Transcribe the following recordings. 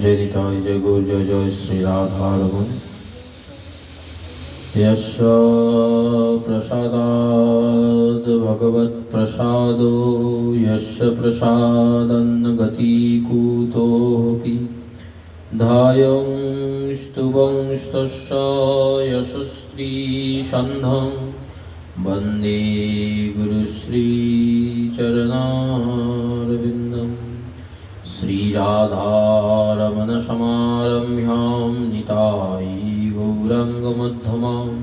जय निताय जय गुरु जय जय श्री राधा रघुन यस्य प्रसादाद् भगवत्प्रसादो यस्य प्रसादन्न गतिकूतोऽपि धायं स्तुवंस्तस्य यशस्त्रीसन्धं वंदे गुरुश्रीचरणारविन्दम् श्रीराधारमणसमारम्भ्यां नितायि गौरङ्गमध्यमाम्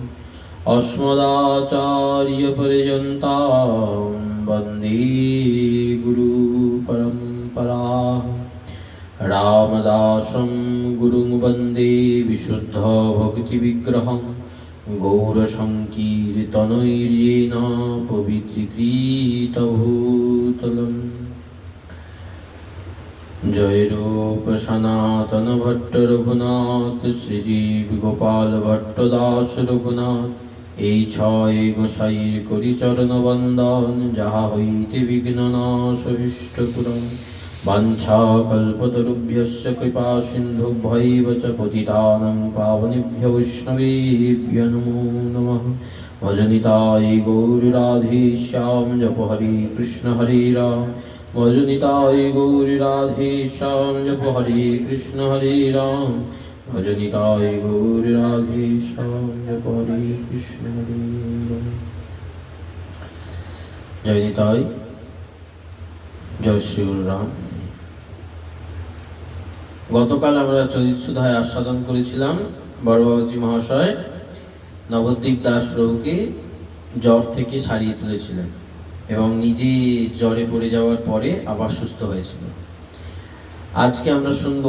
अस्मदाचार्यपर्यन्तां वन्दे गुरुपरम्परा रामदासं गुरुं वन्दे विशुद्धभक्तिविग्रहं गौरसङ्कीर्तनैर्येन पवित्रीकृतभूतलम् জয় রূপ সনাতন ভট্ট রঘুনাথ, শ্রীজীব গোপাল ভট্ট দাস রঘুনাথ, এই ছয় গোসাইর করি চরণ বন্দন, যাহা হইতে বিঘ্ন নাশ হৃষ্ট পুরন বাঞ্ছা কল্পতরুভ্যস্য কৃপা সিন্ধুভ্যৈব চ পতিতানাং পাবনেভ্য বৈষ্ণবেভ্য নমো নমঃ। ভজনিতায় গৌর জপ হরে কৃষ্ণ হরে রাম। ভজনিতায় গৌরী রাধে শ্যাম জপ হরে কৃষ্ণ হরে রাম ভজনিতায় গৌরী রাধে শ্যাম জপ হরে কৃষ্ণ হরে রাম জয় নিতাই জয় শ্রী রাম গতকাল আমরা চরিত আস্বাদন করেছিলাম বড় বাবাজি মহাশয়, নবদ্বীপ দাস প্রভুকে জ্বর থেকে সারিয়ে তুলেছিলেন। এবং নিজে জ্বরে পড়ে যাওয়ার পরে আবার সুস্থ হয়েছিল। আজকে আমরা শুনব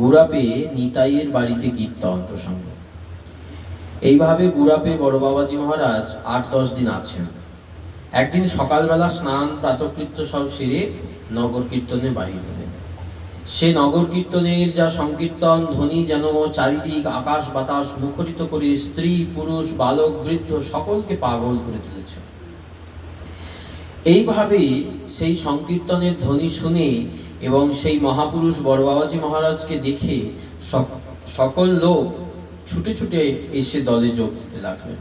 গুড়াপে নিতাইয়ের বাড়িতে কীর্তন প্রসঙ্গ। এইভাবে গুড়াপে বড় বাবাজি মহারাজ আট দশ দিন আছেন। একদিন সকালবেলা স্নান, প্রাতকৃত্য সব সেরে নগর কীর্তনে বাহির হলেন সে নগর কীর্তনের যা সংকীর্তন, ধ্বনি যেন চারিদিক আকাশ বাতাস মুখরিত করে স্ত্রী, পুরুষ, বালক, বৃদ্ধ সকলকে পাগল করে তুলেছে। এইভাবে সেই সংকীর্তনের ধ্বনি শুনে এবং সেই মহাপুরুষ বড় বাবাজি মহারাজকে দেখে সক- সকল লোক ছুটে ছুটে এসে দলে যোগ দিতে লাগলেন।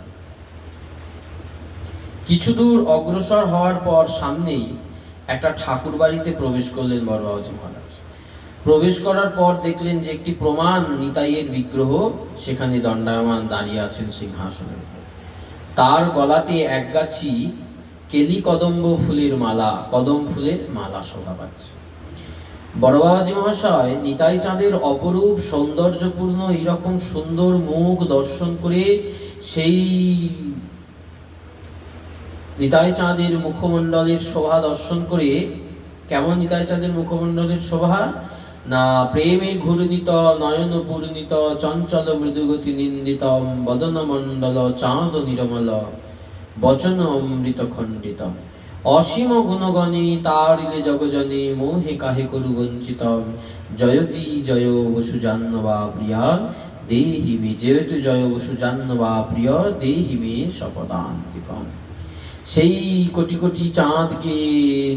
কিছু দূর অগ্রসর হওয়ার পর সামনেই একটা ঠাকুর বাড়িতে প্রবেশ করলেন বড় বাবাজি মহারাজ। প্রবেশ করার পর দেখলেন যে একটি প্রমাণ নিতাইয়ের বিগ্রহ সেখানে দণ্ডায়মান দাঁড়িয়ে আছেন সিংহাসনের তার গলাতে একগাছি কেলি কদম্ব ফুলের মালা, কদম ফুলের মালা শোভা পাচ্ছে। বড় বাবাজি মহাশয়, নিতাই চাঁদের অপরূপ সৌন্দর্যপূর্ণ এইরকম সুন্দর মুখ দর্শন করে সেই নিতাই চাঁদের মুখমণ্ডলের শোভা দর্শন করে কেমন নিতাই চাঁদের মুখমণ্ডলের শোভা? না প্রেমে ঘূর্ণিত, নয়ন পূর্ণিত, চঞ্চল মৃদুগতি নিন্দিত বদন মণ্ডল চাঁদ নিরমল। বচন অমৃত খণ্ডিত অসীম গুণগণে তারিলে জগজনে মোহে কাহে করু বঞ্চিত জয়তি জয় বসু জাহ্নবা প্রিয়া, দেহি মে জয়তু জয় বসু জাহ্নবা প্রিয়, দেহি মে শপদান্তিকম। সেই কোটি কোটি চাঁদকে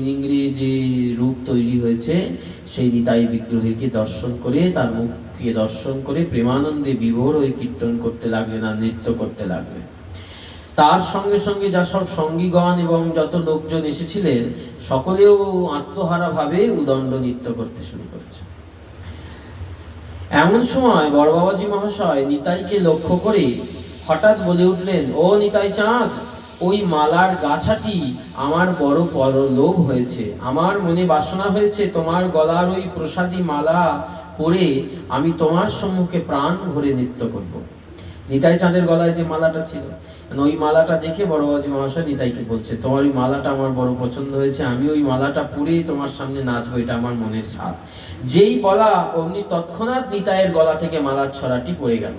নিংড়ে যে রূপ তৈরি হয়েছে, সেই নিতাই বিগ্রহীকে দর্শন করে, তার মুখকে দর্শন করে, প্রেমানন্দে বিভোর হয়ে কীর্তন করতে লাগলেন আর নৃত্য করতে লাগলেন। তার সঙ্গে সঙ্গে যা সব সঙ্গীগণ এবং যত লোকজন এসেছিলেন, সকলেও আত্মহারা ভাবে উদণ্ড নৃত্য করতে শুরু করেছে। এমন সময় বড় বাবাজি মহাশয় নিতাইকে লক্ষ্য করে হঠাৎ বলে উঠলেন, ও নিতাই চাঁদ, ওই মালার গাছাটি আমার বড় বড় লোভ হয়েছে। আমার মনে বাসনা হয়েছে তোমার গলার ওই প্রসাদী মালা পরে আমি তোমার সম্মুখে প্রাণ ভরে নৃত্য করব। নিতাই চাঁদের গলায় যে মালাটা ছিল ওই মালাটা দেখে বড় বাবাজি মহাশয় নিতাইকে বলছে, তোমার ওই মালাটা আমার বড় পছন্দ হয়েছে, আমি ওই মালাটা পরে তোমার সামনে নাচবো, এটা আমার মনের সাথ যেই বলা অমনি তৎক্ষণাৎ নিতাইয়ের গলা থেকে মালার ছড়াটি পড়ে গেল।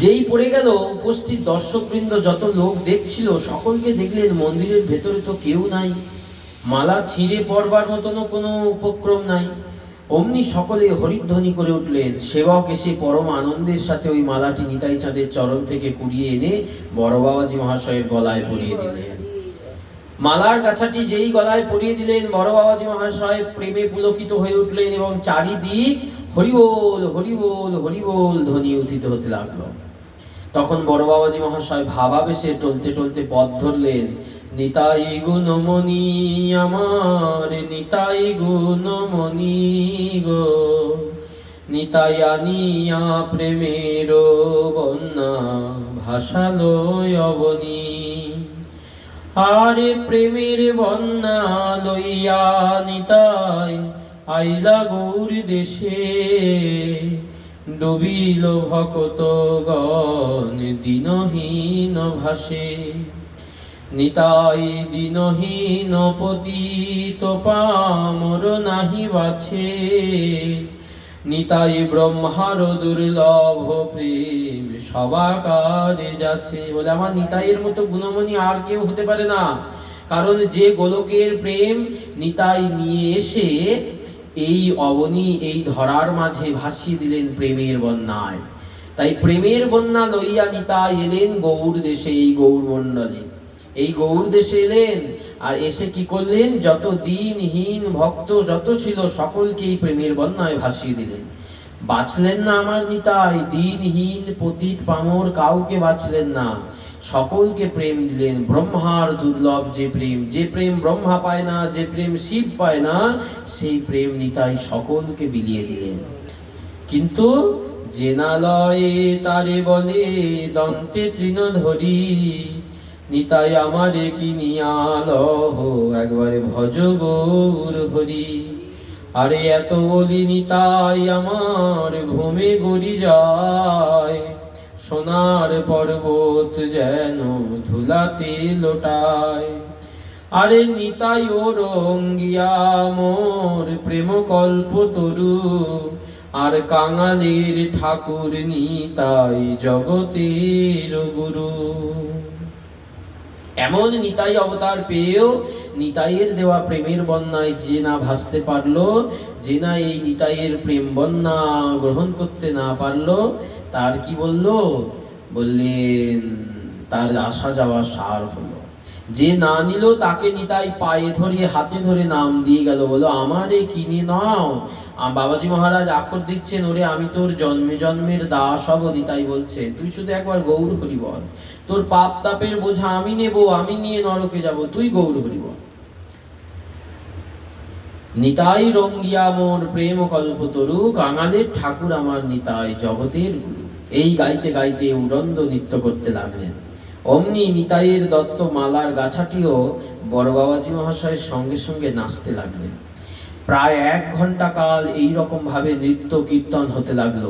যেই পড়ে গেল, উপস্থিত দর্শকবৃন্দ যত লোক দেখছিল, সকলকে দেখলেন মন্দিরের ভেতরে তো কেউ নাই। মালা ছিঁড়ে পড়বার মতনও কোনো উপক্রম নাই। অমনি সকলে হরিধ্বনি করে উঠলেন। সেবক এসে পরম আনন্দের সাথে ওই মালাটি নিতাই চাঁদের চরণ থেকে কুড়িয়ে এনে বড় বাবাজি মহাশয়ের গলায় পরিয়ে দিলেন। মালার গাছাটি যেই গলায় পরিয়ে দিলেন বড় বাবাজি মহাশয় প্রেমে পুলকিত হয়ে উঠলেন এবং চারিদিক হরিবোল হরিবোল হরিবোল ধ্বনি উঠিত হতে লাগল। তখন বড় বাবাজি মহাশয় ভাবাবেশে টলতে টলতে পথ ধরলেন। নিতাই গুণমণি আমার, নিতাই গুণমণি গো। নিতাই আনিয়া প্রেমের বন্যা ভাসালো অবনী। আরে প্রেমের বন্যা লইয়া নিতাই আইলা গৌর দেশে। ডুবিল ভকত গণ দিনহীন ভাসে। নিতাই দিনহীন পতিত পামর নাহি বাছে। নিতাই ব্রহ্মার দুর্লভ প্রেম সবাকারে যাচ্ছে। বলে আমার নিতাইয়ের মতো গুণমণি আর কেউ হতে পারে না। কারণ যে গোলকের প্রেম নিতাই নিয়ে এসে এই অবনী, এই ধরার মাঝে ভাসিয়ে দিলেন প্রেমের বন্যায়। তাই প্রেমের বন্যা লইয়া নিতাই এলেন গৌর দেশে, এই গৌর মণ্ডলে এই গৌর দেশে এলেন, আর এসে কি করলেন? যত দিনহীন ভক্ত যত ছিল, সকলকে এই প্রেমের বন্যায় ভাসিয়ে দিলেন। বাঁচলেন না আমার নিতাই, দিনহীন পতিত পামর কাউকে বাঁচলেন না। সকলকে প্রেম দিলেন, ব্রহ্মার দুর্লভ যে প্রেম যে প্রেম ব্রহ্মা পায় না, যে প্রেম শিব পায় না, সেই প্রেম নিতাই সকলকে বিলিয়ে দিলেন। কিন্তু জেনালয়ে তারে বলে, দন্তে তৃণ ধরি নিতাই আমারে কিনিয়াল একবারে ভজ গৌর হরি। আরে এত বলি নিতাই আমার ভূমে গড়ি যায়, সোনার পর্বত যেন ধুলাতে লোটায়। আরে নিতাই ও রঙ্গিয়া, মোর প্রেম কল্প তরু, আর কাঙালির ঠাকুর নিতাই জগতের গুরু। এমন নিতাই অবতার পেয়েও নিতাইয়ের দেওয়া প্রেমের বন্যায় যে না ভাসতে পারল, যে না এই নিতাইয়ের প্রেম বন্যা গ্রহণ করতে না পারল, তার কি বলল? বললেন, তার আসা যাওয়া সার হলো। যে না নিল তাকে নিতাই পায়ে ধরিয়ে হাতে ধরে নাম দিয়ে গেল, বলো, আমারে কিনে নাও। বাবাজি মহারাজ আখর দিচ্ছেন, ওরে, আমি তোর জন্মে জন্মের দাস হব, নিতাই বলছে। তুই শুধু একবার গৌর হরি বল। তোর পাপ তাপের বোঝা আমি নেব, আমি নিয়ে নরকে যাব। তুই গৌর হরি নিতাই রঙ্গিয়া মোর প্রেম কল্প তরু কাঙালের ঠাকুর আমার নিতাই জগতের গুরু। এই গাইতে গাইতে উড়ন্দ নৃত্য করতে লাগলেন। অমনি নিতাইয়ের দত্ত মালার গাছাটিও বড় বাবাজি মহাশয়ের সঙ্গে সঙ্গে নাচতে লাগলেন। প্রায় এক ঘণ্টা কাল এই রকম ভাবে নৃত্য কীর্তন হতে লাগল।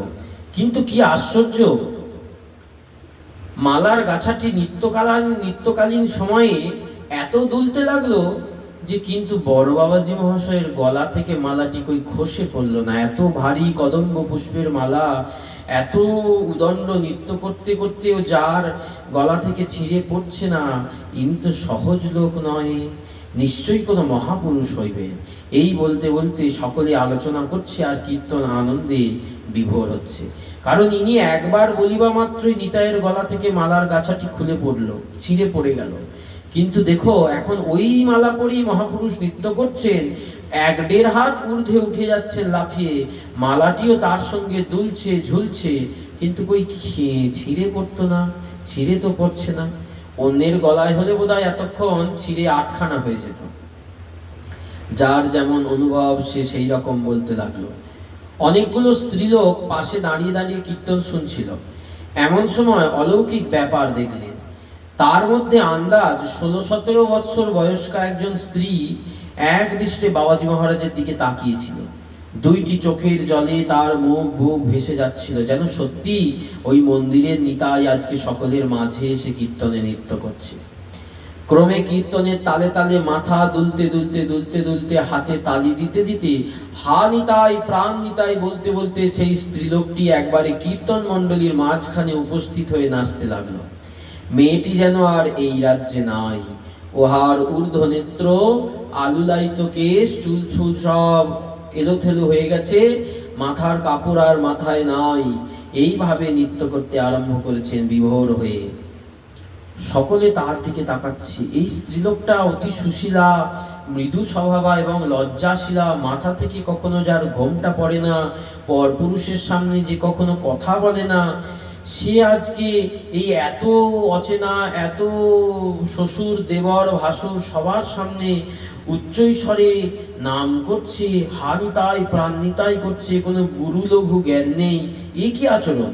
কিন্তু কি আশ্চর্য! মালার গাছাটি নিত্যকালীন নিত্যকালীন সময়ে এত দুলতে লাগল যে কিন্তু বড় বাবাজি মহাশয়ের গলা থেকে মালাটি কই খসে পড়ল না। এত ভারী কদম্ব পুষ্পের মালা, এত উদণ্ড নৃত্য করতে করতেও যার গলা থেকে ছিঁড়ে পড়ছে না, ইনি সহজ লোক নয়, নিশ্চয়ই কোনো মহাপুরুষ হইবে। এই বলতে বলতে সকলে আলোচনা করছে আর কীর্তন আনন্দে বিভোর হচ্ছে। কারণ ইনি একবার বলিবা মাত্রই নিতাইয়ের গলা থেকে মালার গাছাটি খুলে পড়ল, ছিঁড়ে পড়ে গেল। কিন্তু দেখো, এখন ওই মালা পরেই মহাপুরুষ নৃত্য করছেন, এক দেড় হাত ঊর্ধ্বে উঠে যাচ্ছে লাফিয়ে, মালাটিও তার সঙ্গে দুলছে, ঝুলছে, কিন্তু কই খে- ছিঁড়ে পড়তো না, ছিঁড়ে তো পড়ছে না। অন্যের গলায় হলে বোধহয় এতক্ষণ ছিঁড়ে আটখানা হয়ে যেত। যার যেমন অনুভব, সে সেই রকম বলতে লাগল। অনেকগুলো স্ত্রীলোক পাশে দাঁড়িয়ে দাঁড়িয়ে কীর্তন শুনছিল। এমন সময় অলৌকিক ব্যাপার দেখলেন। তার মধ্যে আন্দাজ ষোলো সতেরো বৎসর বয়স্কা একজন স্ত্রী এক দৃষ্টে বাবাজি মহারাজের দিকে তাকিয়েছিল। দুইটি চোখের জলে তার মুখ বুক ভেসে যাচ্ছিল যেন সত্যি ওই মন্দিরের নিতাই আজকে সকলের মাঝে এসে কীর্তনে নৃত্য করছে। ক্রমে কীর্তনের তালে তালে মাথা দুলতে দুলতে দুলতে দুলতে হাতে তালি দিতে দিতে হা নিতাই প্রাণ নিতাই বলতে বলতে সেই স্ত্রীলোকটি একবারে কীর্তন মণ্ডলীর মাঝখানে উপস্থিত হয়ে নাচতে লাগল। মেয়েটি যেন আর এই রাজ্যে নাই। ওহার ঊর্ধ্ব নেত্র আলুলায়িত কেশ, চুল চুল সব এলোথেলো হয়ে গেছে, মাথার কাপড় আর মাথায় নাই। এইভাবে নৃত্য করতে আরম্ভ করেছেন বিভোর হয়ে। সকলে তার দিকে তাকাচ্ছে। এই স্ত্রীলোকটা অতি সুশীলা, মৃদু স্বভাবা এবং লজ্জাশীলা। মাথা থেকে কখনো যার ঘোমটা পড়ে না, পর পুরুষের সামনে যে কখনো কথা বলে না, সে আজকে এই এত অচেনা, এত শ্বশুর, দেবর, ভাসুর সবার সামনে উচ্চৈস্বরে নাম করছে হানিতাই প্রাণনিতাই করছে, কোনো গুরু লঘু জ্ঞান নেই। এ কি আচরণ?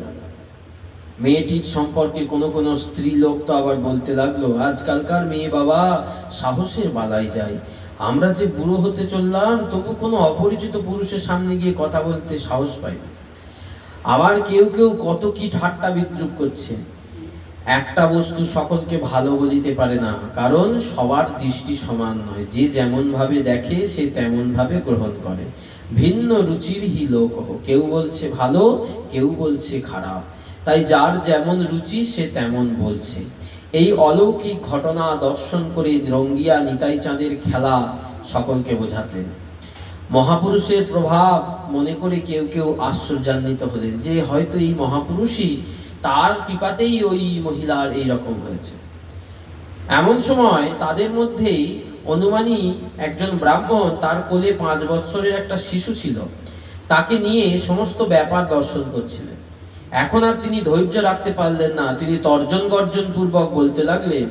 মেয়েটির সম্পর্কে কোনো কোনো স্ত্রী লোক তো আবার বলতে লাগল, আজকালকার মেয়ে বাবা সাহসের বালাই যায়। আমরা যে বুড়ো হতে চললাম, তবু কোনো অপরিচিত পুরুষের সামনে গিয়ে কথা বলতে সাহস পাই আবার কেউ কেউ কত কি ঠাট্টা বিদ্রুপ করছে। একটা বস্তু সকলকে ভালো বলিতে পারে না, কারণ সবার দৃষ্টি সমান নয়। যে যেমন ভাবে দেখে, সে তেমন ভাবে গ্রহণ করে। ভিন্ন রুচির হি লোক কেউ বলছে ভালো, কেউ বলছে খারাপ। তাই যার যেমন রুচি, সে তেমন বলছে। এই অলৌকিক ঘটনা দর্শন করে রঙ্গিয়া নিতাই চাঁদের খেলা সকলকে বোঝাতেন। মহাপুরুষের প্রভাব মনে করে কেউ কেউ আশ্চর্যান্বিত হলেন যে, হয়তো এই মহাপুরুষই তার কৃপাতেই ওই মহিলার এই রকম হয়েছে। এমন সময় তাদের মধ্যেই অনুমানী একজন ব্রাহ্মণ তার কোলে পাঁচ বছরের একটা শিশু ছিল। তাকে নিয়ে সমস্ত ব্যাপার দর্শন করছিলেন। এখন আর তিনি ধৈর্য রাখতে পারলেন না। তিনি তর্জন গর্জন পূর্বক বলতে লাগলেন,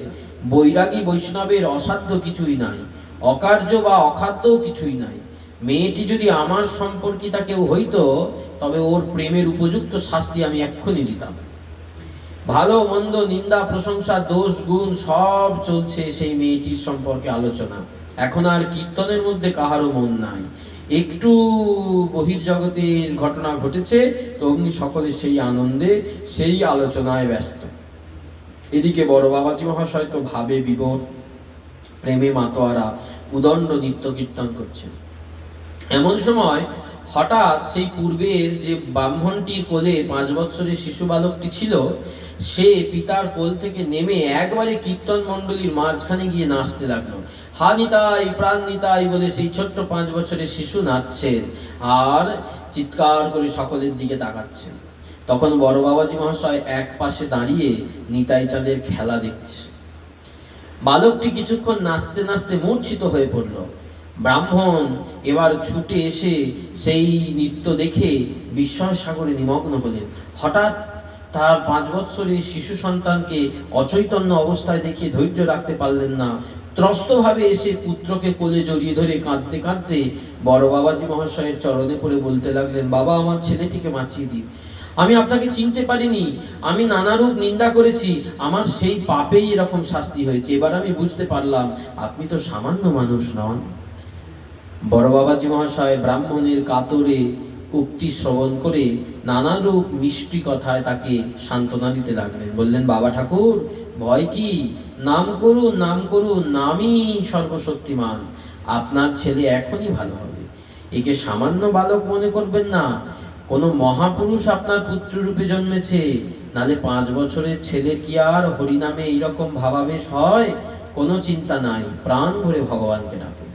বৈরাগী বৈষ্ণবের অসাধ্য কিছুই নাই, অকার্য বা অখাদ্যও কিছুই নাই। মেয়েটি যদি আমার সম্পর্কিতা কেউ হইতো, তবে ওর প্রেমের উপযুক্ত শাস্তি আমি এক্ষুনি দিতাম। ভালো, মন্দ, নিন্দা, প্রশংসা, দোষ, গুণ সব চলছে সেই মেয়েটির সম্পর্কে আলোচনা। এখন আর কীর্তনের মধ্যে কাহারও মন নাই। একটু বহির্জগতের ঘটনা ঘটেছে, তো অমনি সকলে সেই আনন্দে, সেই আলোচনায় ব্যস্ত। এদিকে বড় বাবাজি মহাশয় তো ভাবে বিবর প্রেমে মাতোয়ারা, উদণ্ড নিত্য কীর্তন করছেন। এমন সময় হঠাৎ সেই পূর্বের যে ব্রাহ্মণটির কোলে পাঁচ বছরের শিশু বালকটি ছিল, সে পিতার কোল থেকে নেমে একবারে কীর্তন মণ্ডলীর মাঝখানে গিয়ে নাচতে লাগল। হা নিতাই প্রাণ নিতাই বলে সেই ছোট্ট পাঁচ বছরের শিশু নাচছেন আর চিৎকার করে সকলের দিকে তাকাচ্ছেন। তখন বড় বাবাজি মহাশয় এক পাশে দাঁড়িয়ে নিতাই চাঁদের খেলা দেখছে। বালকটি কিছুক্ষণ নাচতে নাচতে মূর্ছিত হয়ে পড়ল। ব্রাহ্মণ এবার ছুটে এসে সেই নৃত্য দেখে বিস্ময় সাগরে নিমগ্ন হলেন। হঠাৎ তার পাঁচ বৎসরের শিশু সন্তানকে অচৈতন্য অবস্থায় দেখে ধৈর্য রাখতে পারলেন না ত্রস্তভাবে এসে পুত্রকে কোলে জড়িয়ে ধরে কাঁদতে কাঁদতে বড় বাবাজি মহাশয়ের চরণে পড়ে বলতে লাগলেন, বাবা, আমার ছেলেটিকে বাঁচিয়ে দিন। আমি আপনাকে চিনতে পারিনি। আমি নানারূপ নিন্দা করেছি। আমার সেই পাপেই এরকম শাস্তি হয়েছে। এবার আমি বুঝতে পারলাম, আপনি তো সামান্য মানুষ নন। বড় বাবাজি মহাশয় ব্রাহ্মণের কাতরে উক্তি শ্রবণ করে নানারূপ মিষ্টি কথায় তাকে সান্ত্বনা দিতে লাগলেন। বললেন, বাবা ঠাকুর, ভয় কি? নাম করুন নাম করুন, নামই সর্বশক্তিমান। আপনার ছেলে এখনই ভালো হবে। একে সামান্য বালক মনে করবেন না। কোনো মহাপুরুষ আপনার পুত্র রূপে জন্মেছে। নালে পাঁচ বছরের ছেলে কি আর হরিনামে এইরকম ভাবাবেশ হয়? কোনো চিন্তা নাই। প্রাণ ভরে ভগবানকে ডাকুন।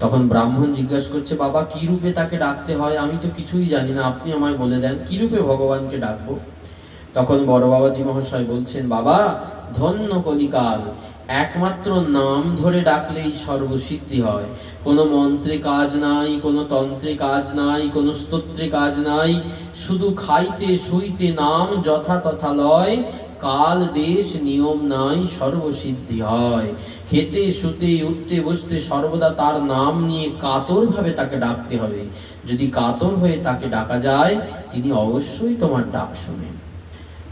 তখন ব্রাহ্মণ জিজ্ঞাসা করছে, বাবা, কি রূপে তাকে ডাকতে হয়? আমি তো কিছুই জানি না। আপনি আমায় বলে দেন, কি রূপে ভগবানকে ডাকবো? তখন বড় বাবাজি মহাশয় বলছেন, বাবা ধন্য কলিকাল একমাত্র নাম ধরে ডাকলেই সর্বসিদ্ধি হয়। কোনো মন্ত্রে কাজ নাই, কোনো তন্ত্রে কাজ নাই, কোনো স্তোত্রে কাজ নাই। শুধু খাইতে শুইতে নাম যথা তথা লয়, কাল দেশ নিয়ম নাই, সর্বসিদ্ধি হয়। খেতে, শুতে, উঠতে, বসতে সর্বদা তার নাম নিয়ে কাতর ভাবে তাকে ডাকতে হবে। যদি কাতর হয়ে তাকে ডাকা যায়, তিনি অবশ্যই তোমার ডাক শোনেন।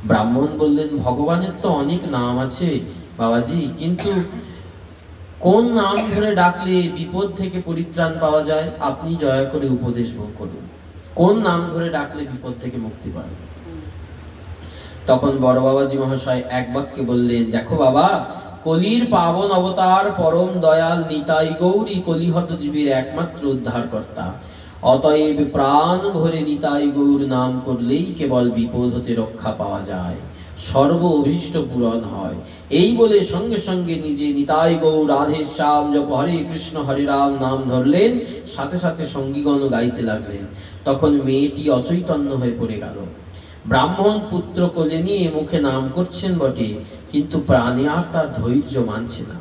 ব্রাহ্মণ বললেন, ভগবানের তো অনেক নাম আছে বাবাজি, কিন্তু কোন নাম ধরে ডাকলে বিপদ থেকে পরিত্রাণ পাওয়া যায়? আপনি দয়া করে উপদেশ ভোগ করুন। কোন নাম ধরে ডাকলে বিপদ থেকে মুক্তি পাবে তখন বড় বাবাজি মহাশয় এক বাক্যে বললেন, দেখো বাবা, কলির পাবন অবতার পরম দয়াল নিতাই গৌরী কলিহত জীবের একমাত্র উদ্ধারকর্তা। অতএব প্রাণ ভরে নিতাই গৌর নাম করলেই কেবল বিপদ হতে রক্ষা পাওয়া যায়। সর্ব অভীষ্ট পূরণ হয়। এই বলে সঙ্গে সঙ্গে নিজে নিতাই গৌর রাধে শ্যাম জপ হরে কৃষ্ণ হরে রাম নাম ধরলেন, সাথে সাথে সঙ্গীগণ গাইতে লাগলেন। তখন মেয়েটি অচৈতন্য হয়ে পড়ে গেল। ব্রাহ্মণ পুত্র কোলে নিয়ে মুখে নাম করছেন বটে, কিন্তু প্রাণে আর তার ধৈর্য মানছে না।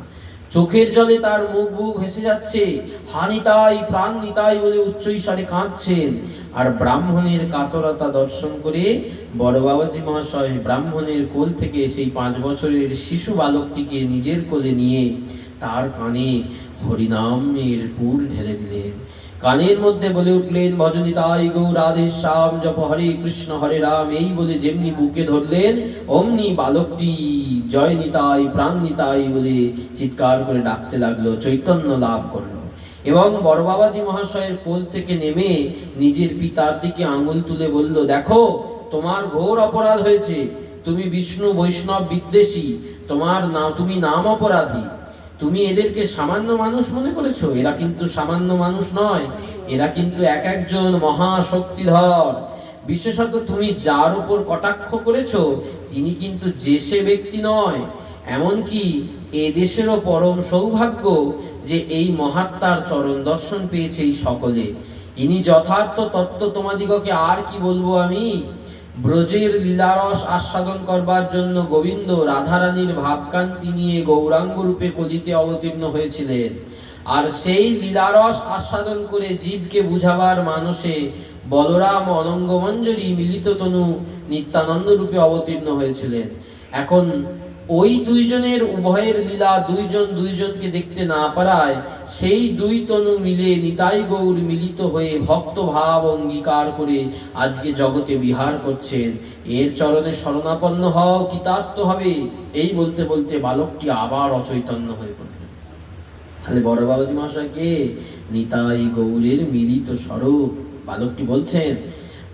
চোখের জলে তার মুখ বুক ভেসে যাচ্ছে হানিতাই প্রাণ নিতাই বলে উচ্চ ঈশ্বরে কাঁদছেন। আর ব্রাহ্মণের কাতরতা দর্শন করে বড় বাবাজি মহাশয় ব্রাহ্মণের কোল থেকে সেই পাঁচ বছরের শিশু বালকটিকে নিজের কোলে নিয়ে তার কানে হরিনামের পুর ঢেলে দিলেন। কানের মধ্যে বলে উঠলেন, ভজনিতাই গৌ রাধে শ্যাম, জপ হরে কৃষ্ণ, হরে রাম। এই বলে যেমনি বুকে ধরলেন, অমনি বালকটি জয় নিতাই প্রাণ নিতাই বলে চিৎকার করে ডাকতে লাগল, চৈতন্য লাভ করল। এবং বড় বাবাজি মহাশয়ের কোল থেকে নেমে নিজের পিতার দিকে আঙুল তুলে বলল, দেখো, তোমার ঘোর অপরাধ হয়েছে। তুমি বিষ্ণু বৈষ্ণব বিদ্বেষী। তোমার না, তুমি নাম অপরাধী। তুমি এদেরকে সামান্য মানুষ মনে করেছ? এরা কিন্তু সামান্য মানুষ নয়। এরা কিন্তু এক একজন মহাশক্তিধর। বিশেষত তুমি যার উপর কটাক্ষ করেছ, তিনি কিন্তু যে সে ব্যক্তি নয়। এমনকি এ দেশেরও পরম সৌভাগ্য যে এই মহাত্মার চরণ দর্শন পেয়েছে এই সকলে। ইনি যথার্থ তত্ত্ব তোমাদিগকে আর কি বলব আমি? ব্রজের লীলারস আস্বাদন করবার জন্য গোবিন্দ রাধারানীর ভাবকান্তি নিয়ে গৌরাঙ্গ রূপে কলিতে অবতীর্ণ হয়েছিলেন। আর সেই লীলারস আস্বাদন করে জীবকে বুঝাবার মানসে বলরাম অনঙ্গমঞ্জরি মিলিত তনু নিত্যানন্দ রূপে অবতীর্ণ হয়েছিলেন। এখন ওই দুইজনের উভয়ের লীলা দুইজন দুইজনকে দেখতে না পারায় সেই দুই তনু মিলে নিতাই গৌর মিলিত হয়ে ভক্ত ভাব অঙ্গীকার করে আজকে জগতে বিহার করছেন। এর চরণে শরণাপন্ন হও, কৃতার্থ হবে। এই বলতে বলতে বালকটি আবার অচৈতন্য হয়ে পড়ল। তাহলে বড় বাবাজি মহাশয়কে নিতাই গৌরের মিলিত স্বরূপ। বালকটি বলছেন,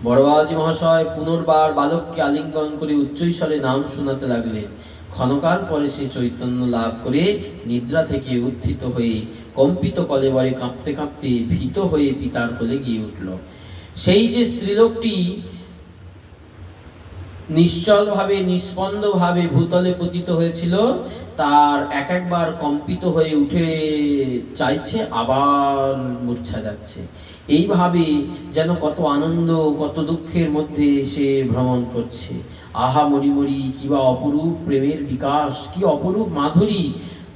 বড় বাবাজি মহাশয়, পুনর্বার বালককে আলিঙ্গন করে উচ্চৈস্বরে নাম শোনাতে লাগলেন। ক্ষণকাল পরে সে চৈতন্য লাভ করে নিদ্রা থেকে উত্থিত হয়ে কম্পিত কলেবরে কাঁপতে কাঁপতে ভীত হয়ে পিতার কোলে গিয়ে উঠল। সেই যে স্ত্রীলোকটি নিশ্চল ভাবে নিস্পন্দ ভাবে ভূতলে পতিত হয়েছিল, তার এক একবার কম্পিত হয়ে উঠে চাইছে, আবার মূর্ছা যাচ্ছে। এইভাবে যেন কত আনন্দ, কত দুঃখের মধ্যে সে ভ্রমণ করছে। আহা মরি মরি কিবা অপরূপ প্রেমের বিকাশ, কি অপরূপ মাধুরী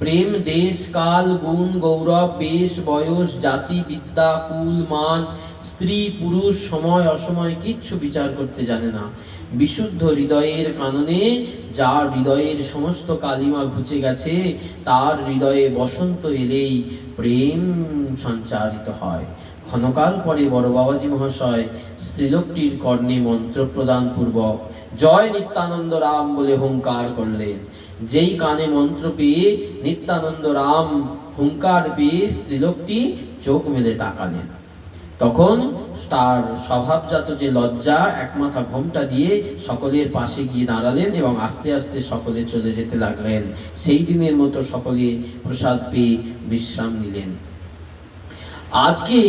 প্রেম, দেশ, কাল, গুণ, গৌরব, বেশ, বয়স, জাতি, বিদ্যা, কুল, মান, স্ত্রী, পুরুষ, সময়, অসময় কিচ্ছু বিচার করতে জানে না। বিশুদ্ধ হৃদয়ের কাননে যার হৃদয়ের সমস্ত কালিমা ঘুচে গেছে, তার হৃদয়ে বসন্ত এলেই প্রেম সঞ্চারিত হয়। ক্ষণকাল পরে বড় বাবাজি মহাশয় স্ত্রীলোকটির কর্ণে মন্ত্র প্রদান পূর্বক, জয় নিত্যানন্দ রাম বলে হুঙ্কার করলেন। যেই কানে মন্ত্র পেয়ে নিত্যানন্দ রাম হুঙ্কার পেয়ে স্ত্রীলোকটি চোখ মেলে তাকালেন। তখন তার স্বভাবজাত যে লজ্জা একমাথা ঘোমটা দিয়ে সকলের পাশে গিয়ে দাঁড়ালেন এবং আস্তে আস্তে সকলে চলে যেতে লাগলেন। সেই দিনের মতো সকলে প্রসাদ পেয়ে বিশ্রাম নিলেন। আজকে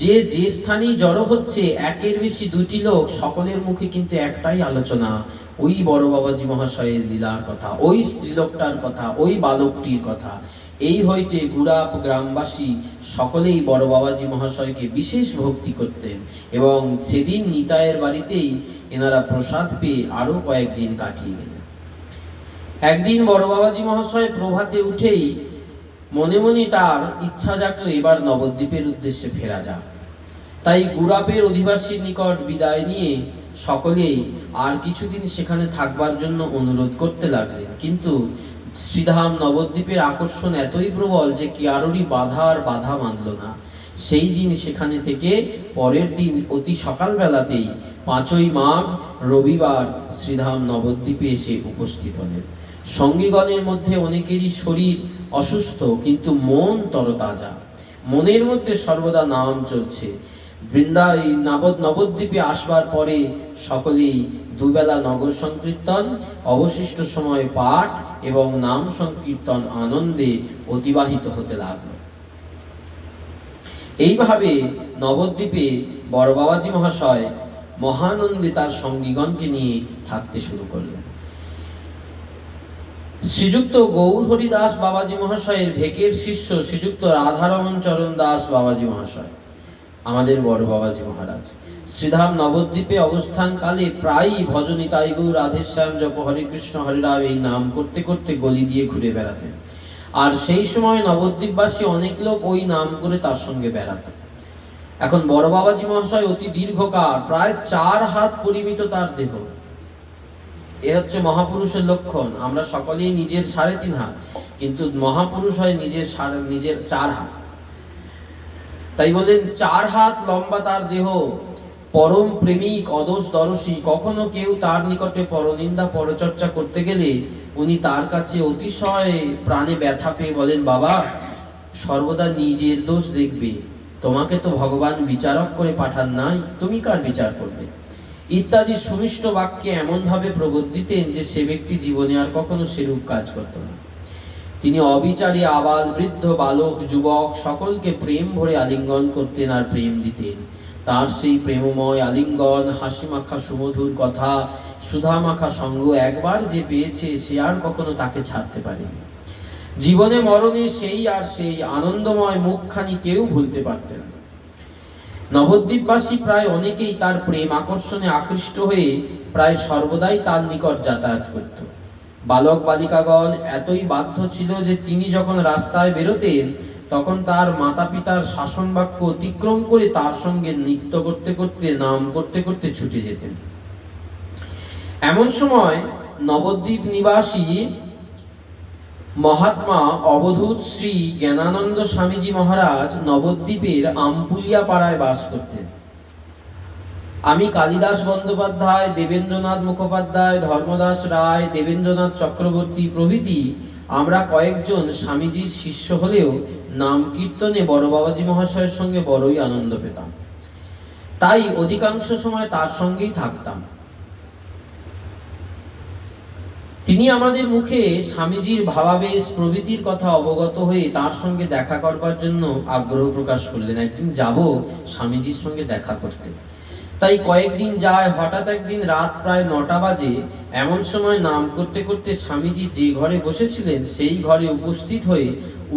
যে যে স্থানে জড়ো হচ্ছে, একের বেশি দুটি লোক সকলের মুখে কিন্তু একটাই আলোচনা। ওই বড় বাবাজি মহাশয়ের লীলার কথা, ওই স্ত্রীলোকটার কথা, ওই বালকটির কথা, এই হইতে গুড়াপ গ্রামবাসী সকলেই বড় বাবাজি মহাশয়কে বিশেষ ভক্তি করতেন এবং সেদিন নিতায়ের বাড়িতেই এনারা প্রসাদ পেয়ে আরও কয়েকদিন কাটিয়ে গেলেন। একদিন বড় বাবাজি মহাশয় প্রভাতে উঠেই মনে মনে তার ইচ্ছা জাগলো এবার নবদ্বীপের উদ্দেশ্যে ফেরা যাক। তাই গুরাপের অধিবাসীর নিকট বিদায় নিয়ে সকলেই আর কিছুদিন সেখানে থাকবার জন্য অনুরোধ করতে লাগলেন। কিন্তু শ্রীধাম নবদ্বীপের আকর্ষণ এতই প্রবল যে কারোরই বাধা আর বাধা মানল না। সেই দিন সেখানে থেকে পরের দিন অতি সকালবেলাতেই পাঁচই মাঘ রবিবার শ্রীধাম নবদ্বীপে এসে উপস্থিত হলেন। সঙ্গীগণের মধ্যে অনেকেরই শরীর অসুস্থ, কিন্তু মন তরতাজা। মনের মধ্যে সর্বদা নাম চলছে। বৃন্দা এই নবদ নবদ্বীপে আসবার পরে সকলেই দুবেলা নগর সংকীর্তন, অবশিষ্ট সময় পাঠ এবং নাম সংকীর্তন আনন্দে অতিবাহিত হতে লাগল। এইভাবে নবদ্বীপে বড় বাবাজি মহাশয় মহানন্দে তার সঙ্গীগণকে নিয়ে থাকতে শুরু করলেন। শ্রীযুক্ত গৌর হরিদাস বাবাজি মহাশয়ের ভেকের শিষ্য শ্রীযুক্ত রাধারমন চরণ দাস বাবাজি মহাশয়। আমাদের বড় বাবাজি মহারাজ। শ্রীধাম নবদ্বীপে অবস্থানকালে প্রায়ই ভজনিতাই গৌর রাধেশ্যাম জপ হরে কৃষ্ণ হরে রাম এই নাম করতে করতে গলি দিয়ে ঘুরে বেড়াতেন। আর সেই সময় নবদ্বীপবাসী অনেক লোক ওই নাম করে তার সঙ্গে বেড়াতেন। এখন বড় বাবাজি মহাশয় অতি দীর্ঘকাল, প্রায় চার হাত পরিমিত তার দেহ। এ হচ্ছে মহাপুরুষের লক্ষণ। আমরা সকলেই নিজের সাড়ে তিন হাত, কিন্তু মহাপুরুষ হয় নিজের সাড়ে নিজের চার হাত। তাই বলেন চার হাত লম্বা তার দেহ, পরম প্রেমিক অদোষ দরসী। কখনো কেউ তার নিকটে পরনিন্দা, পরচর্চা করতে গেলে উনি তার কাছে অতিশয় প্রাণে ব্যথা পেয়ে বলেন, বাবা, সর্বদা নিজের দোষ দেখবে। তোমাকে তো ভগবান বিচারক করে পাঠান নাই, তুমি কার বিচার করবে? ইত্যাদি সুমিষ্ট বাক্যে এমন ভাবে প্রবোধ দিতেন যে সে ব্যক্তি জীবনে আর কখনো সেরূপ কাজ করত না। তিনি অবিচারী, আবাল বৃদ্ধ, বালক, যুবক সকলকে প্রেম ভরে আলিঙ্গন করতেন আর প্রেম দিতেন। তার সেই প্রেমময় আলিঙ্গন হাসি মাখা সুমধুর কথা সুধা মাখা সঙ্গ একবার যে পেয়েছে, সে আর কখনো তাকে ছাড়তে পারেনি। জীবনে মরণে সেই আর সেই আনন্দময় মুখখানি কেউ ভুলতে পারতেন না। নবদ্বীপবাসী প্রায় অনেকেই তার প্রেম আকর্ষণে আকৃষ্ট হয়ে প্রায় সর্বদাই তার নিকট যাতায়াত করত। বালক বালিকাগণ এতই বাধ্য ছিল যে তিনি যখন রাস্তায় বেরোতেন, তখন তার মাতা পিতার শাসন বাক্য অতিক্রম করে তার সঙ্গে নৃত্য করতে করতে, নাম করতে করতে ছুটে যেতেন। এমন সময় নবদ্বীপ নিবাসী মহাত্মা অবধূত শ্রী জ্ঞানানন্দ স্বামীজি মহারাজ নবদ্বীপের আমপুলিয়া পাড়ায় বাস করতেন। আমি কালিদাস বন্দ্যোপাধ্যায়, দেবেন্দ্রনাথ মুখোপাধ্যায়, ধর্মদাস রায়, দেবেন্দ্রনাথ চক্রবর্তী প্রভৃতি আমরা কয়েকজন স্বামীজির শিষ্য হলেও নাম কীর্তনে বড় বাবাজি মহাশয়ের সঙ্গে বড়ই আনন্দ পেতাম। তাই অধিকাংশ সময় তার সঙ্গেই থাকতাম। তিনি আমাদের মুখে স্বামীজির ভাবাবেশ, প্রভৃতির কথা অবগত হয়ে তার সঙ্গে দেখা করবার জন্য আগ্রহ প্রকাশ করলেন। একদিন যাব স্বামীজির সঙ্গে দেখা করতে। তাই কয়েকদিন যায়, হঠাৎ একদিন রাত প্রায় নটা বাজে, এমন সময় নাম করতে করতে স্বামীজি যে ঘরে বসেছিলেন, সেই ঘরে উপস্থিত হয়ে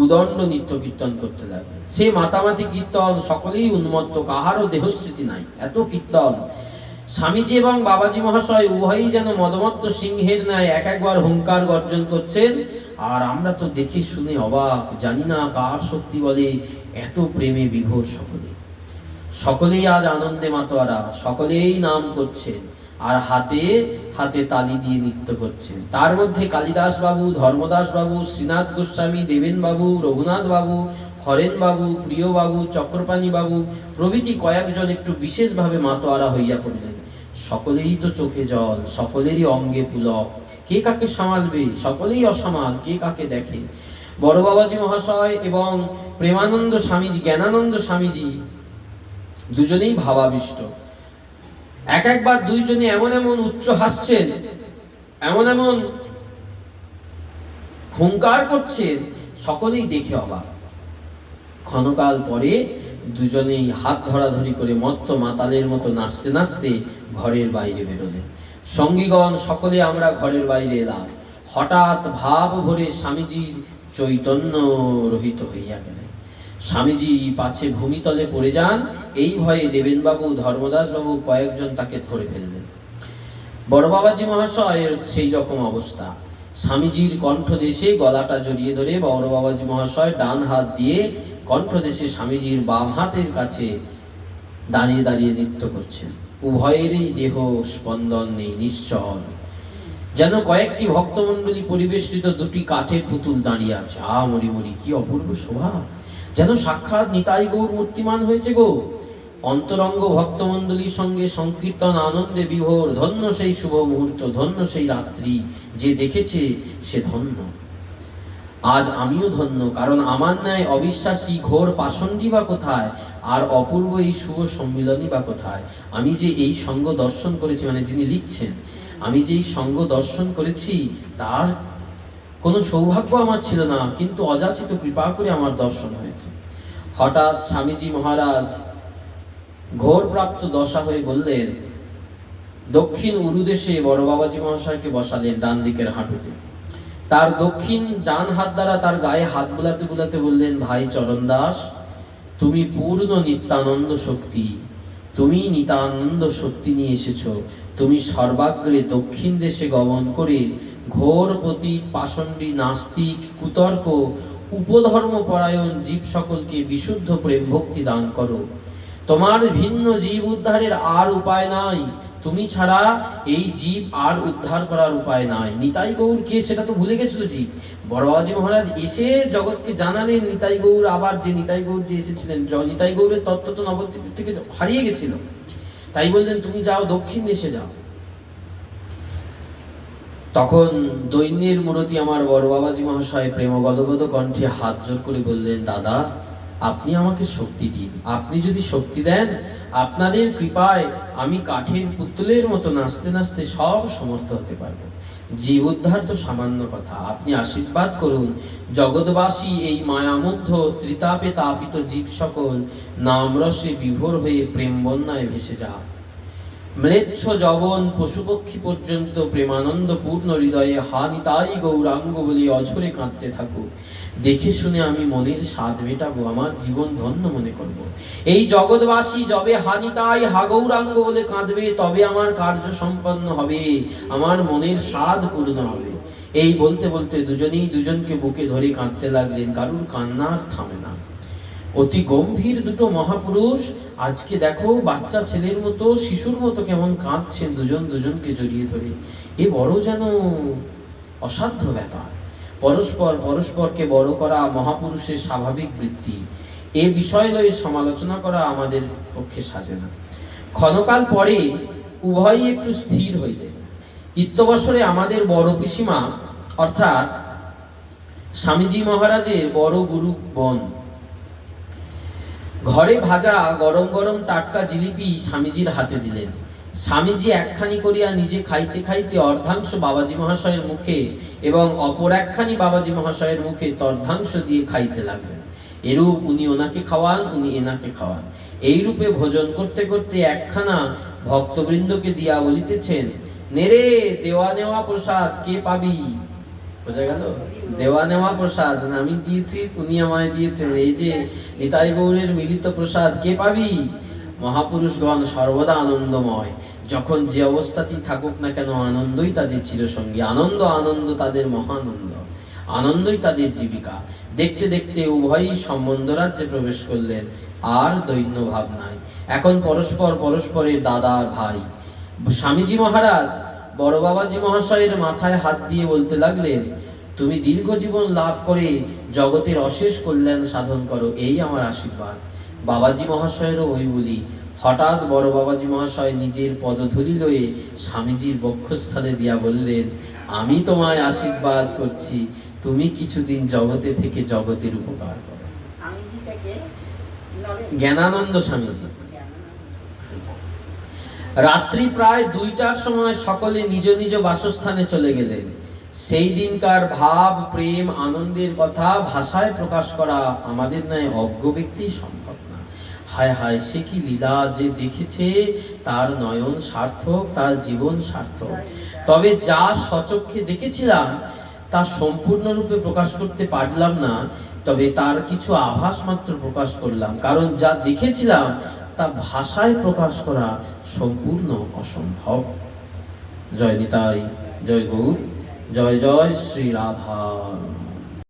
উদণ্ড নিত্য কীর্তন করতে লাগলেন। সে মাতামাতি কীর্তন সকলেই উন্মত্ত, কাহারও দেহস্মৃতি নাই, এত কীর্তন। স্বামীজি এবং বাবাজি মহাশয় উভয়ই যেন মদমত্ত সিংহের ন্যায় এক একবার হুঙ্কার গর্জন করছেন, আর আমরা তো দেখে শুনে অবাক, জানি না কার শক্তি বলে এত প্রেমে বিভোর সকলে। সকলেই আজ আনন্দে মাতোয়ারা, সকলেই নাম করছেন আর হাতে হাতে তালি দিয়ে নৃত্য করছেন তার মধ্যে কালিদাস বাবু, ধর্মদাস বাবু, শ্রীনাথ গোস্বামী, দেবেন বাবু, রঘুনাথ বাবু, হরেন বাবু, প্রিয় বাবু, চক্রপাণী বাবু, প্রভৃতি কয়েকজন একটু বিশেষভাবে মাতোয়ারা হইয়া পড়লেন। সকলেই তো চোখে জল, সকলেরই অঙ্গে পুলক। কে কাকে সামালবে? সকলেই অসামাল, কে কাকে দেখে? বড় বাবাজি মহাশয় এবং প্রেমানন্দ স্বামীজি, জ্ঞানানন্দ স্বামীজি দুজনেই ভাবাবিষ্ট। এক একবার দুইজনে এমন এমন উচ্চ হাসছেন, এমন এমন হুঙ্কার করছেন, সকলেই দেখে অবাক। ক্ষণকাল পরে দুজনেই হাত ধরাধরি করে মত্ত মাতালের মতো নাচতে নাচতে ঘরের বাইরে বেরোলেন। সঙ্গীগণ, সকলে আমরা ঘরের বাইরে এলাম। হঠাৎ ভাব ভরে স্বামীজির চৈতন্য রহিত হইয়া গেলেন। স্বামীজি পাছে ভূমিতলে পড়ে যান এই ভয়ে দেবেনবাবু ধর্মদাস বাবু কয়েকজন তাকে ধরে ফেললেন। বড় বাবাজি মহাশয়ের সেই রকম অবস্থা। স্বামীজির কণ্ঠদেশে গলাটা জড়িয়ে ধরে বড় বাবাজি মহাশয় ডান হাত দিয়ে কণ্ঠদেশে স্বামীজির বাম হাতের কাছে দাঁড়িয়ে দাঁড়িয়ে নৃত্য করছেন। উভয়েরই দেহ স্পন্দন নেই, নিশ্চল। যেন কয়েকটি ভক্তমণ্ডলী পরিবেষ্টিত দুটি কাঠের পুতুল দাঁড়িয়ে আছে। আ মরি মরি কি অপূর্ব শোভা! যেন সাক্ষাৎ নিতাই গৌর মূর্তিমান হয়েছে গো। অন্তরঙ্গ ভক্তমণ্ডলীর সঙ্গে সংকীর্তন আনন্দে বিভোর, ধন্য সেই শুভ মুহূর্ত, ধন্য সেই রাত্রি, যে দেখেছে সে ধন্য। আজ আমিও ধন্য, কারণ আমার ন্যায় অবিশ্বাসী ঘোর পাষণ্ডী বা কোথায়? আর অপূর্ব এই শুভ সম্মিলনী বা কোথায়? আমি যে এই সঙ্গ দর্শন করেছি মানে যিনি লিখছেন, আমি যে এই সঙ্গ দর্শন করেছি, তার কোনো সৌভাগ্য আমার ছিল না, কিন্তু অযাচিত কৃপা করে আমার দর্শন হয়েছে। হঠাৎ স্বামীজি মহারাজ ঘোর প্রাপ্ত দশা হয়ে বললেন, দক্ষিণ উরুদেশে বড় বাবাজি মহাশয়কে বসালেন ডান দিকের হাঁটুতে। তার দক্ষিণ ডান হাত দ্বারা তার গায়ে হাত বুলাতে বুলাতে বললেন, ভাই চরণ দাস তুমি পূর্ণ নিত্যানন্দ শক্তি, তুমি নিতানন্দ শক্তি নিয়ে এসেছ। তুমি সর্বাগ্রে দক্ষিণ দেশে গমন করে ঘোর প্রতি পাষণ্ডী, নাস্তিক, কুতর্ক উপধর্ম পরায়ণ জীব সকলকে বিশুদ্ধ প্রেম ভক্তি দান করো। তোমার ভিন্ন জীব উদ্ধারের আর উপায় নাই। তুমি ছাড়া এই জীব আর উদ্ধার করার উপায় নাই। নিতাই গৌর কে সেটা তো ভুলে গেছিল জীব। বড়বাজি মহারাজ এসে জগৎকে জানালেন, নিতাই গৌর আবার যে নিতাই গৌর যে এসেছিলেন নিতাই গৌরের তত্ত্ব তো নবদ্বীপ থেকে হারিয়ে গেছিল। তাই বললেন, তুমি যাও, দক্ষিণ দেশে যাও। তখন দৈন্যের মূরতি আমার বড় বাবাজি মহাশয় প্রেম গদগদ কণ্ঠে হাত জোর করে বললেন, দাদা আপনি আমাকে শক্তি দিন। আপনি যদি শক্তি দেন, আপনাদের কৃপায় আমি কাঠের পুতুলের মতো নাচতে নাচতে সব সমর্থ হতে পারব। জীব উদ্ধার তো সামান্য কথা। আপনি আশীর্বাদ করুন। জগৎবাসী এই মায়ামুগ্ধ ত্রিতাপে তাপিত জীব সকল নামরসে বিভোর হয়ে প্রেম বন্যায় ভেসে যাক। ম্লেচ্ছ জবন পশুপক্ষী পর্যন্ত প্রেমানন্দ পূর্ণ হৃদয়ে হানিতাই গৌরাঙ্গ বলে অঝরে কাঁদতে থাকুক। দেখে শুনে আমি মনের স্বাদ মেটাবো, আমার জীবন ধন্য মনে করব। এই জগৎবাসী যবে হানিতাই হা গৌরাঙ্গ বলে কাঁদবে, তবে আমার কার্য সম্পন্ন হবে, আমার মনের স্বাদ পূর্ণ হবে। এই বলতে বলতে দুজনেই দুজনকে বুকে ধরে কাঁদতে লাগলেন, কারুর কান্নার থামে না। অতি গম্ভীর দুটো মহাপুরুষ, আজকে দেখো বাচ্চা ছেলের মতো, শিশুর মতো কেমন কাঁদছেন দুজন দুজনকে জড়িয়ে ধরে। এ বড় যেন অসাধ্য ব্যাপার। পরস্পর, পরস্পরকে বড় করা মহাপুরুষের স্বাভাবিক বৃত্তি। এ বিষয় লয়ে সমালোচনা করা আমাদের পক্ষে সাজে না। ক্ষণকাল পরে উভয়ই একটু স্থির হইলেন। ইত্যবসরে আমাদের বড় পিসিমা, অর্থাৎ স্বামীজি মহারাজের বড় গুরু বন। ঘরে ভাজা গরম গরম টাটকা জিলিপি স্বামীজির হাতে দিলেন। স্বামীজি একখানি করিয়া নিজে খাইতে খাইতে অর্ধাংশ বাবাজি মহাশয়ের মুখে এবং অপর একখানি বাবাজি মহাশয়ের মুখে তর্ধাংশ দিয়ে খাইতে লাগলেন। এরূপ উনি ওনাকে খাওয়ান, উনি এনাকে খাওয়ান। এই রূপে ভোজন করতে করতে একখানা ভক্তবৃন্দকে দিয়া বলিতেছেন নেরে দেওয়া নেওয়া প্রসাদ, কে পাবি? বোঝা গেল? দেওয়া নেওয়া প্রসাদ, আমি দিয়েছি, উনি আমায় দিয়েছেন। এই যে নিতাই গৌরের মিলিত প্রসাদ, কে পাবি? মহাপুরুষগণ সর্বদা আনন্দময়। যখন যে অবস্থাতেই থাকুক না কেন, আনন্দই তাদের চিরসঙ্গী। আনন্দ আনন্দ তাদের মহানন্দ। আনন্দই তাদের জীবিকা। দেখতে দেখতে উভয়ই সম্বন্ধ রাজ্যে প্রবেশ করলেন। আর দৈন্য ভাব নাই। এখন পরস্পর পরস্পরের দাদা, ভাই। স্বামীজি মহারাজ, বড় বাবাজি মহাশয়ের মাথায় হাত দিয়ে বলতে লাগলেন, তুমি দীর্ঘ জীবন লাভ করে জগতের অশেষ কল্যাণ সাধন করো, এই আমার আশীর্বাদ। বাবাজি মহাশয়েরও ওই বলি হঠাৎ বড় বাবাজি মহাশয় নিজের পদধূলি লয়ে স্বামীজির বক্ষস্থানে দিয়া বললেন আমি তোমায় আশীর্বাদ করছি। তুমি কিছুদিন জগতে থেকে জগতের উপকার করো। জ্ঞানানন্দ স্বামীজি। রাত্রি প্রায় দুইটার সময় সকলে নিজ নিজ বাসস্থানে চলে গেলেন। সেই দিনকার ভাব প্রেম আনন্দের কথা ভাষায় প্রকাশ করা আমাদের ন্যায় অজ্ঞ ব্যক্তি সম্ভব। হায় হায়, সে কি লীলা যে দেখেছে তার নয়ন সার্থক, তার জীবন সার্থক। তবে যা সচক্ষে দেখেছিলাম, তা সম্পূর্ণরূপে প্রকাশ করতে পারলাম না, তবে তার কিছু আভাস মাত্র প্রকাশ করলাম। কারণ যা দেখেছিলাম, তা ভাষায় প্রকাশ করা সম্পূর্ণ অসম্ভব। জয় নিতাই, জয় গৌর, জয় জয় শ্রী রাধা।